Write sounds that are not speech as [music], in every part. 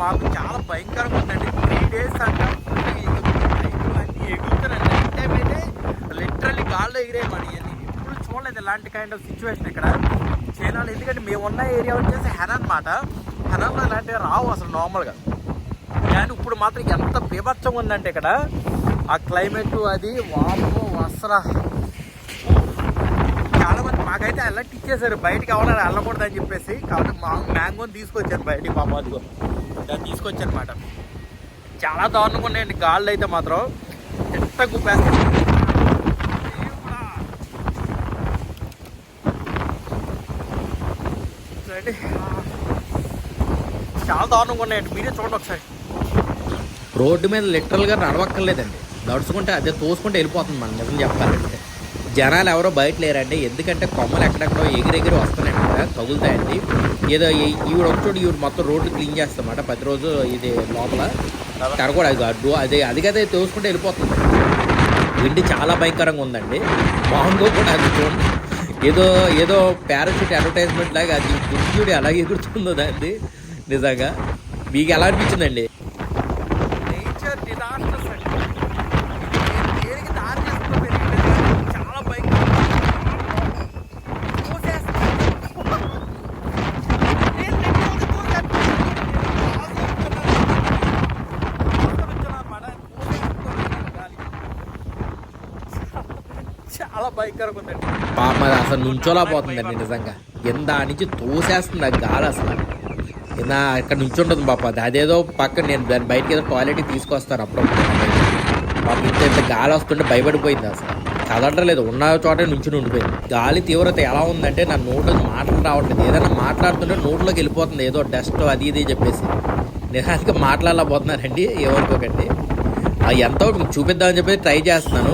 మాకు చాలా భయంకరంగా ఉందండి. త్రీ డేస్ అంటే. అన్నీ ఎగురుతున్నాయి నైట్ టైం అయితే గాల్లో ఎగిరేయమని ఇప్పుడు చూడలేదు ఇలాంటి కైండ్ ఆఫ్ సిచ్యువేషన్ ఇక్కడ. చైనాలో ఎందుకంటే మేము ఉన్న ఏరియా వచ్చేసి హెనాన్ అనమాట హెనన్లో ఇలాంటివి రావు అసలు నార్మల్గా కానీ ఇప్పుడు మాత్రం ఎంత బీభత్సంగా ఉందంటే ఇక్కడ. ఆ క్లైమేట్ అది వాము అసలు మాకైతే ఇచ్చేసారు బయటకి ఎవరైనా వెళ్ళకూడదు అని చెప్పేసి. కాబట్టి మా మ్యాంగోని తీసుకొచ్చాను బయటికి మా అదిగో. దాన్ని తీసుకొచ్చాను అనమాట చాలా దారుణంగా ఉన్నాయండి. గాళ్ళు అయితే మాత్రం ఎంత గుప్పేస్తాయి. చూడండి. చాలా దారుణంగా ఉన్నాయండి. మీరే చూడండి ఒకసారి. రోడ్డు మీద లిటరల్గా నడవక్కర్లేదండి. నడుచుకుంటే అదే తోసుకుంటే వెళ్ళిపోతుంది మనం. నిజం చెప్పాలంటే. జనాలు ఎవరో బయట లేరండి ఎందుకంటే కొమ్మలు ఎక్కడెక్కడో ఎగిరెగిరి వస్తున్నాయి కదా తగులుతాయండి. ఏదో ఈవిడ ఒకచోటు ఈవిడ మొత్తం రోడ్డు క్లీన్ చేస్తామాట ప్రతిరోజు ఇది లోపల కూడా అది అడ్డు అదే అది కదా తోసుకుంటే వెళ్ళిపోతుంది. విండి చాలా భయంకరంగా ఉందండి. మామూలుగా కూడా అది చూడండి. ఏదో ఏదో పారాషూట్ అడ్వర్టైజ్మెంట్ లాగా అది దుర్జుడి అలాగే ఎగురుతుందో దాన్ని నిజంగా. మీకు ఎలా అనిపించిందండి నేచర్ డిజాస్టర్స్ అండి ఇది దేనికి దారి చేస్తుందో తెలియట్లేదు కానీ చాలా భయంకరంగా తోసేస్తుంది. నేను నెట్లో తోసేస్తున్నాను. నేను బాగా కూర్చున్నాను. కూర్చొని అన్నమాట. తోసేస్తుంది గాలి. చాలా భయంకరంగా ఉందండి పాప అది అసలు నుంచోలా పోతుందండి నిజంగా. కింద నుంచి తోసేస్తుంది ఆ గాలి అసలు. కింద ఇక్కడ నుంచుంటుంది పాప అది. అదేదో పక్కన నేను దాని బయటకి ఏదో టాయిలెట్కి తీసుకొస్తాను అప్పుడప్పుడు. పాప ఇంత ఇంత గాలి వస్తుంటే భయపడిపోయింది అసలు. కదలలేదు ఉన్న చోటే నుంచుని ఉండిపోయింది. గాలి తీవ్రత ఎలా ఉందంటే నా నోట్లో మాటలు రావట్లేదు. ఏదైనా మాట్లాడుతుంటే నోట్లోకి వెళ్ళిపోతుంది. ఏదో డస్ట్ అది ఇది చెప్పేసి. అందుకే మాట్లాడలేకపోతున్నానండి ఏమనుకోకండి ఎంతో చూపిద్దామని చెప్పి ట్రై చేస్తున్నాను.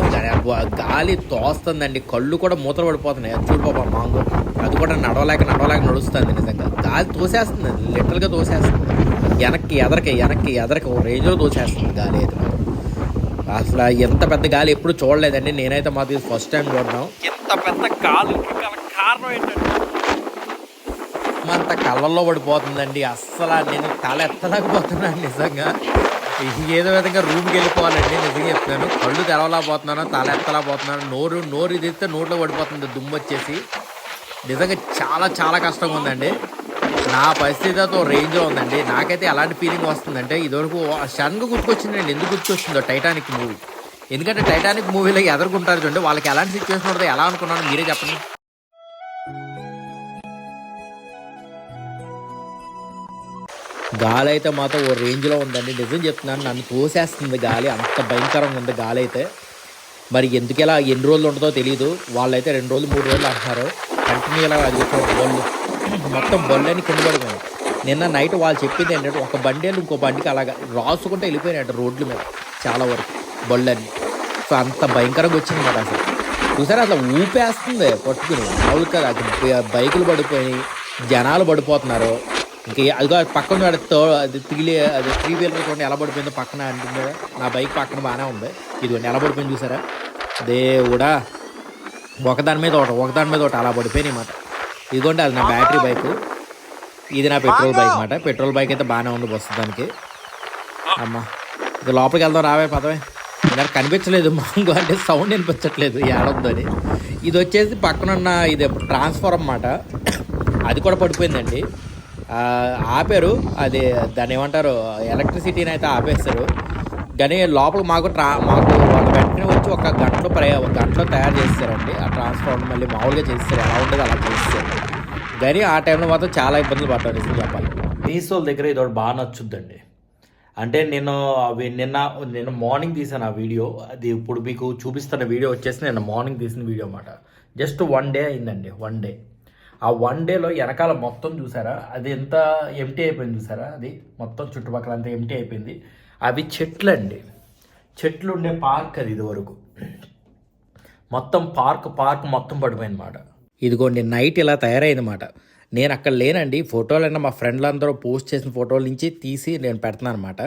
గాలి తోస్తుందండి. కళ్ళు కూడా మూతలు పడిపోతున్నాయి. అది చూడు పాప మాంగో. అది కూడా నడవలేక నడవలేక నడుస్తుంది నిజంగా. గాలి తోసేస్తుంది. లిటరల్గా తోసేస్తుంది. వెనక్కి ఎదరకి వెనక్కి ఎదరకి ఒక రేంజ్లో తోసేస్తుంది గాలి అయితే అసలు ఎంత పెద్ద గాలి ఎప్పుడు చూడలేదండి. నేనైతే మాది ఫస్ట్ టైం చూడడం. ఎంత పెద్ద గల. కారణం ఏంటంటే అంత కళ్ళల్లో పడిపోతుందండి. అస్సలు నేను తల ఎత్తలేకపోతున్నాను నిజంగా. ఏదో విధంగా రూమ్కి వెళ్ళిపోవాలండి నిజంగా చెప్తాను. కళ్ళు తెరవలేకపోతున్నాను తల ఎత్తలేకపోతున్నాను. నోరు నోరు ఇదిస్తే నోట్లో పడిపోతుంది దుమ్ము వచ్చేసి. నిజంగా చాలా చాలా కష్టంగా ఉందండి. నా పరిస్థితి అయితే రేంజ్లో ఉందండి. నాకైతే ఎలాంటి ఫీలింగ్ వస్తుందంటే ఇదివరకు సడన్గా గుర్తుకొచ్చిందండి. ఎందుకు గుర్తుకొచ్చిందో టైటానిక్ మూవీ ఎందుకంటే టైటానిక్ మూవీలో ఎదుర్కొంటారు చూడండి వాళ్ళకి ఎలాంటి సిచ్యువేషన్ ఉంటుందో ఎలా అనుకున్నాను మీరే చెప్పండి. గాలి అయితే మాత్రం ఓ రేంజ్లో ఉందండి. నిజం చెప్తున్నాను నన్ను తోసేస్తుంది గాలి. అంత భయంకరంగా ఉంది గాలి అయితే మరి ఎందుకు ఇలా ఎన్ని రోజులు ఉంటుందో తెలియదు వాళ్ళైతే రెండు రోజులు మూడు రోజులు అంటున్నారు. కంటిన్యూ ఇలా అది ఒక బొల్లు మొత్తం బొల్లని కింద పడిపోయింది నిన్న నైట్ వాళ్ళు చెప్పింది ఏంటంటే ఒక బండి ఇంకో బండికి అలాగా రాసుకుంటే వెళ్ళిపోయినట్టు రోడ్ల మీద చాలా వరకు బొల్లని సో అంత భయంకరంగా వచ్చింది మాట అసలు. చూసారా? అసలు ఊపేస్తుంది పట్టుకుని. మామూలు కదా బైకులు పడిపోయి జనాలు పడిపోతున్నారు. ఇంకా అదిగో పక్కన తో- అది తిగిలి అది త్రీ వీలర్ చూడండి ఎలా పడిపోయిందో పక్కన అంటుంది నా బైక్ పక్కన బాగానే ఉంది. ఇదిగోండి ఎలా పడిపోయింది చూసారా? దేవుడా. ఒకదాని మీద ఒకటి ఒకదాని మీద ఒకటి అలా పడిపోయినాయి మాట ఇదిగోండి అది నా బ్యాటరీ బైక్. ఇది నా పెట్రోల్ బైక్ అన్నమాట. పెట్రోల్ బైక్ అయితే బాగానే ఉంది ప్రస్తుతానికి అమ్మా. ఇక లోపలికి వెళ్దాం రావే పదవే. నాకు కనిపించలేదు మాంగో అంటే సౌండ్ వినిపించట్లేదు ఏడొద్దని ఇది వచ్చేసి పక్కనున్న ఇది ట్రాన్స్ఫార్మ్ అన్నమాట. అది కూడా పడిపోయిందండి. ఆపారు. అది దాన్ని ఏమంటారు? ఎలక్ట్రిసిటీని అయితే ఆపేస్తారు. కానీ లోపల మాకు ట్రా మాకు వాళ్ళు వెంటనే వచ్చి ఒక గంటలో ప్రై ఒక గంటలో తయారు చేస్తారండి. ఆ ట్రాన్స్ఫార్మర్ మళ్ళీ మామూలుగా చేస్తారు. ఎలా ఉండదు అలా చేస్తారు. కానీ ఆ టైంలో మాత్రం చాలా ఇబ్బందులు పడ్డారు నిజం చెప్పాలి మీసోల్ దగ్గర ఇది ఒకటి బాగా నచ్చుద్దండి. అంటే నేను అవి నిన్న నిన్న మార్నింగ్ తీసాను ఆ వీడియో. అది ఇప్పుడు మీకు చూపిస్తున్న వీడియో వచ్చేసి నేను మార్నింగ్ తీసిన వీడియో అన్నమాట. జస్ట్ వన్ డే అయిందండి వన్ డే. ఆ వన్ డేలో వెనకాల మొత్తం చూసారా? అది ఎంత ఎంటీ అయిపోయింది చూసారా? అది మొత్తం చుట్టుపక్కల అంతా ఎంటీ అయిపోయింది. అవి చెట్లు అండి. చెట్లు ఉండే పార్క్ అది ఇదివరకు. మొత్తం పార్క్ పార్క్ మొత్తం పడిపోయింది అనమాట ఇదిగోండి నైట్ ఇలా తయారైందన్నమాట. నేను అక్కడ లేనండి. ఫోటోలైనా మా ఫ్రెండ్లందరూ పోస్ట్ చేసిన ఫోటోల నుంచి తీసి నేను పెడుతున్నాను అనమాట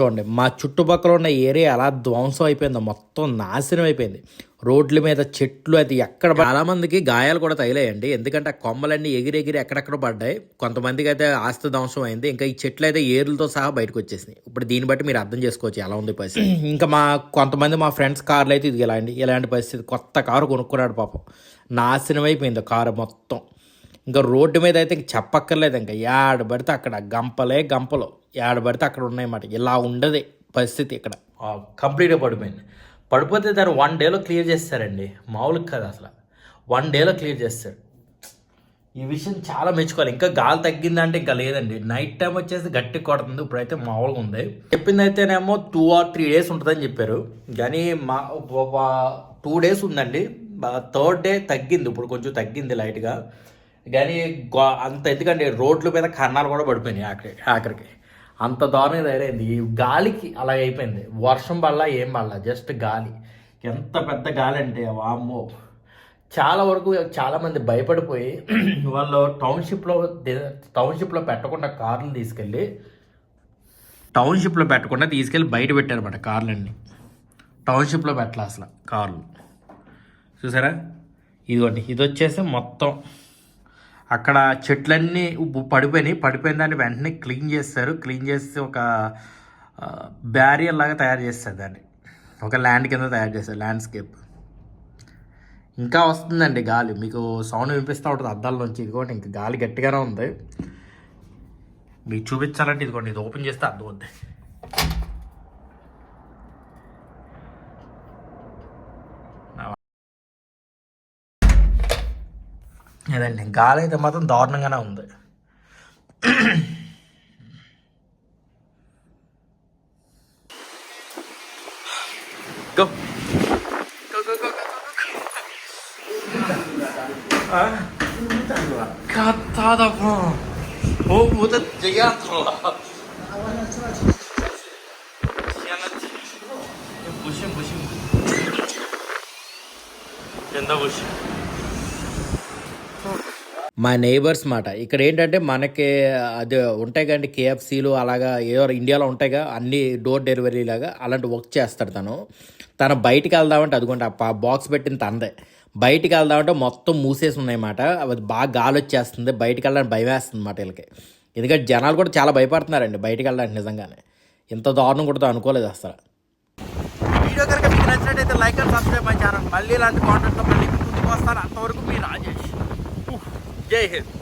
చూడండి మా చుట్టుపక్కల ఉన్న ఏరియా ఎలా ధ్వంసం అయిపోయిందో మొత్తం నాశనం అయిపోయింది. రోడ్ల మీద చెట్లు అది ఎక్కడ ప- చాలా మందికి గాయాలు కూడా తగిలాయండి. ఎందుకంటే ఆ కొమ్మలన్నీ ఎగిరెగిరి ఎక్కడెక్కడ పడ్డాయి. కొంతమందికి అయితే ఆస్తి ధ్వంసం అయింది. ఇంకా ఈ చెట్లు అయితే ఏర్లతో సహా బయటకు వచ్చేసినాయి. ఇప్పుడు దీన్ని బట్టి మీరు అర్థం చేసుకోవచ్చు ఎలా ఉంది పరిస్థితి. [clears throat] ఇంకా మా కొంతమంది మా ఫ్రెండ్స్ కార్లు అయితే ఇది ఇలాంటి ఇలాంటి పరిస్థితి. కొత్త కారు కొనుక్కున్నాడు పాపం. నాశనం అయిపోయింది కారు మొత్తం. ఇంకా రోడ్డు మీద అయితే ఇంక చెప్పక్కర్లేదు. ఇంకా ఏడ పడితే అక్కడ గంపలే గంపలు. ఏడ పడితే అక్కడ ఉన్నాయన్నమాట. ఇలా ఉండదు పరిస్థితి ఇక్కడ. కంప్లీట్గా పడిపోయింది. పడిపోతే దాన్ని వన్ డేలో క్లియర్ చేస్తారండి. మామూలుగా కాదు అసలు. వన్ డేలో క్లియర్ చేస్తారు. ఈ విషయం చాలా మెచ్చుకోవాలి. ఇంకా గాలి తగ్గిందంటే ఇంకా లేదండి. నైట్ టైం వచ్చేసి గట్టి కొడుతుంది. ఇప్పుడైతే మామూలుగా ఉంది. చెప్పింది అయితేనేమో టూ ఆర్ త్రీ డేస్ ఉంటుందని చెప్పారు. కానీ మా టూ డేస్ ఉందండి. థర్డ్ డే తగ్గింది. ఇప్పుడు కొంచెం తగ్గింది లైట్గా. కానీ అంత ఎందుకంటే రోడ్ల మీద కన్నాలు కూడా పడిపోయినాయి ఆఖరి ఆఖరికి. అంత దారుణం తయారైంది. గాలికి అలా అయిపోయింది. వర్షం వల్ల ఏం వల్ల జస్ట్ గాలి. ఎంత పెద్ద గాలి అంటే వామ్మో. చాలా వరకు చాలామంది భయపడిపోయి [clears throat] వాళ్ళు టౌన్షిప్లో టౌన్షిప్లో పెట్టకుండా కార్లు తీసుకెళ్ళి టౌన్షిప్లో పెట్టకుండా తీసుకెళ్ళి బయట పెట్టారన్నమాట కార్లన్నీ. టౌన్షిప్లో పెట్టాలి అసలు కార్లు. చూసారా? ఇదిగోండి. ఇది వచ్చేసి మొత్తం అక్కడ చెట్లన్నీ పడిపోయినాయి. పడిపోయిన దాన్ని వెంటనే క్లీన్ చేస్తారు. క్లీన్ చేసి ఒక బ్యారియర్ లాగా తయారు చేస్తారు దాన్ని. ఒక ల్యాండ్ కింద తయారు చేస్తారు ల్యాండ్స్కేప్ ఇంకా వస్తుందండి గాలి. మీకు సౌండ్ వినిపిస్తూ ఉంటుంది అద్దాల నుంచి. ఇదిగోండి ఇంకా గాలి గట్టిగానే ఉంది. మీకు చూపించాలంటే ఇదిగోండి ఇది ఓపెన్ చేస్తే అర్థం అవుద్ది లేదండి గాలి అయితే మాత్రం దారుణంగానే ఉంది go. Go, go, go, go, go, go. 갔다다 봐. మా నైబర్స్ మాట. ఇక్కడ ఏంటంటే మనకి అది ఉంటాయి కండి కేఎఫ్సీలు అలాగా ఏదో ఇండియాలో ఉంటాయిగా అన్ని డోర్ డెలివరీ లాగా అలాంటి వర్క్ చేస్తాడు తను. తను బయటికి వెళ్దామంటే అదిగోండి ఆ బాక్స్ పెట్టిన తందే బయటికి వెళ్దామంటే మొత్తం మూసేసి ఉన్నాయన్నమాట. అది బాగా గాలి వచ్చేస్తుంది బయటికి వెళ్ళడానికి భయం వేస్తుంది అన్నమాట వీళ్ళకి. ఎందుకంటే జనాలు కూడా చాలా భయపడుతున్నారండి బయటికి వెళ్ళడానికి నిజంగానే. ఇంత దారుణం కూడా అనుకోలేదు అసలు. వీడియో కనుక మీకు నచ్చినట్టయితే like and subscribe my channel మళ్ళీ ఇలాంటి కాంటెంట్తో మళ్ళీ ముందుకు వస్తాను. అంతవరకు మీ రాజేష్. જય હિન્દ